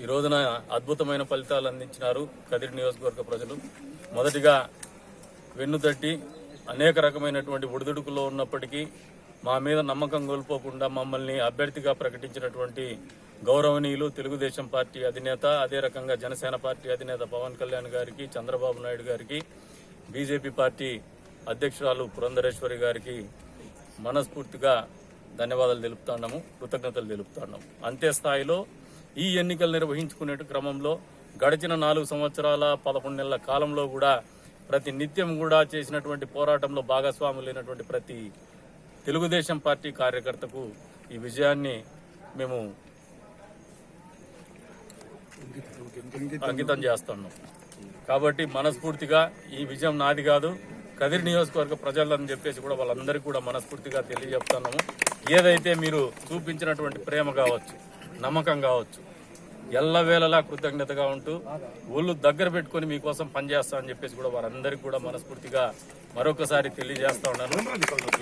ఈ రోజున అద్భుతమైన ఫలితాలు అందించినారు కదిరి నియోజకవర్గ ప్రజలు. మొదటిగా వెన్నుతట్టి అనేక రకమైనటువంటి ఒడిదుడుకుల్లో ఉన్నప్పటికీ మా మీద నమ్మకం కోల్పోకుండా మమ్మల్ని అభ్యర్థిగా ప్రకటించినటువంటి గౌరవనీయులు తెలుగుదేశం పార్టీ అధినేత అదే రకంగా జనసేన పార్టీ అధినేత పవన్ కళ్యాణ్ గారికి చంద్రబాబు నాయుడు గారికి బీజేపీ పార్టీ అధ్యక్షురాలు పురంధరేశ్వరి గారికి మనస్ఫూర్తిగా ధన్యవాదాలు తెలుపుతాండము కృతజ్ఞతలు తెలుపుతాండము అంతే స్థాయిలో ఈ ఎన్నికలు నిర్వహించుకునే క్రమంలో గడిచిన నాలుగు సంవత్సరాల పదకొండు నెలల కాలంలో కూడా ప్రతి నిత్యం కూడా చేసినటువంటి పోరాటంలో భాగస్వాములు లేనటువంటి ప్రతి తెలుగుదేశం పార్టీ కార్యకర్తకు ఈ విజయాన్ని మేము అంకితం చేస్తున్నాం. కాబట్టి మనస్ఫూర్తిగా ఈ విజయం నాది కాదు. కదిరి నియోజకవర్గ ప్రజలని చెప్పేసి కూడా వాళ్ళందరికీ కూడా మనస్ఫూర్తిగా తెలియజెప్తున్నాము ఏదైతే మీరు చూపించినటువంటి ప్రేమ కావచ్చు నమ్మకం కావచ్చు ఎల్లవేళలా కృతజ్ఞతగా ఉంటూ ఒళ్ళు దగ్గర పెట్టుకొని మీకోసం పనిచేస్తా అని చెప్పేసి కూడా వారందరికీ కూడా మనస్ఫూర్తిగా మరొకసారి తెలియజేస్తా ఉన్నాను.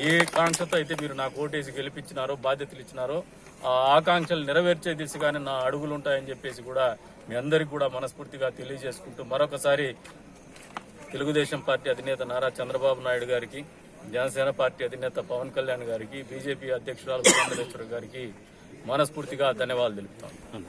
ఏ కాంక్షతో అయితే మీరు నాకు ఓటేసి గెలిపించినారో బాధ్యతలు ఇచ్చినారో ఆ ఆకాంక్షలు నెరవేర్చే దిశగానే నా అడుగులు ఉంటాయని చెప్పేసి కూడా మీ అందరికీ కూడా మనస్ఫూర్తిగా తెలియజేసుకుంటూ మరొకసారి తెలుగుదేశం పార్టీ అధినేత నారా చంద్రబాబు నాయుడు గారికి జనసేన పార్టీ అధినేత పవన్ కళ్యాణ్ గారికి బీజేపీ అధ్యక్షురాలు పురంధరేశ్వరి గారికి మనస్ఫూర్తిగా ధన్యవాదాలు తెలుపుతాను